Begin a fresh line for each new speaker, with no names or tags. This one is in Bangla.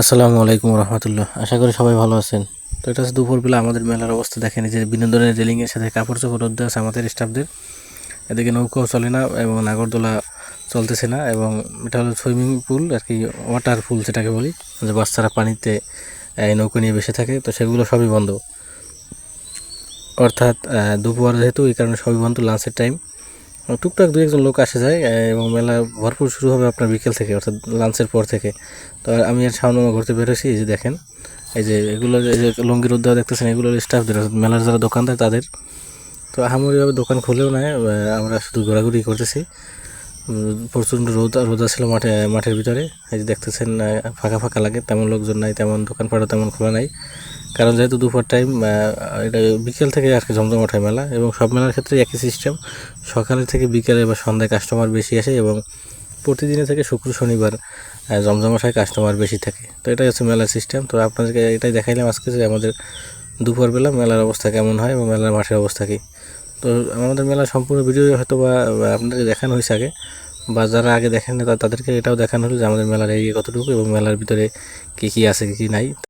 আসসালামু আলাইকুম রহমতুল্লাহ। আশা করি সবাই ভালো আছেন। তো এটা হচ্ছে দুপুরবেলা আমাদের মেলার অবস্থা। দেখেন যে বিনোদনের রেলিংয়ের সাথে কাপড় চোপড় রোদ্দে আছে আমাদের স্টাফদের। এদিকে নৌকাও চলে না এবং নাগরদোলা চলতেছে না এবং এটা হলো সুইমিং পুল আর কি ওয়াটার পুল যেটাকে বলি। যে বাচ্চারা পানিতে এই নৌকা নিয়ে বেসে থাকে। তো সেগুলো সবই বন্ধ। অর্থাৎ দুপুর যেহেতু, এই কারণে সবই বন্ধ লাঞ্চের টাইম টুকটাক দু একজন লোক আসে যায় এবং মেলা ভরপুর শুরু হবে আপনার বিকেল থেকে, অর্থাৎ লাঞ্চের পর থেকে। তো আমি আর সামনে ঘুরতে বেরোছি এই যে দেখেন, এই যে এগুলো, এই যে লঙ্গির উদ্যোগ দেখতেছেন এগুলোর স্টাফদের অর্থাৎ মেলার যারা দোকানদার তাদের। তো আহামরিভাবে দোকান খুলেও নেয় আমরা শুধু ঘোরাঘুরি করতেছি। প্রচণ্ড রোদ আর রোদ ছিল মাঠে মাঠের ভিতরে। এই যে দেখতেছেন ফাঁকা ফাঁকা লাগে তেমন লোকজন নাই তেমন দোকানপাটও তেমন খোলা নাই। কারণ যেহেতু দুপুর টাইম এটা বিকেল থেকে আর কি জমজমাট মেলা এবং সব মেলার ক্ষেত্রে একই সিস্টেম সকালে থেকে বিকেলে বা সন্ধ্যায় কাস্টমার বেশি আসে এবং প্রতিদিনে থেকে শুক্র শনিবার আহ, জমজমাট হয় কাস্টমার বেশি থাকে। তো এটাই হচ্ছে মেলার সিস্টেম তো আপনাদেরকে এটাই দেখাইলাম আজকে যে আমাদের দুপুরবেলা মেলার অবস্থা কেমন হয় এবং মেলার মাঠের অবস্থা কী। তো আমাদের মেলা সম্পূর্ণ ভিডিও হয়তো বা আপনাদের দেখানো হয়েছে আগে, বা যারা আগে দেখেন না তাদেরকে এটাও দেখানো হলো যে আমাদের মেলার এই কতটুকু এবং মেলার ভিতরে কী কী আছে, কী কী নাই।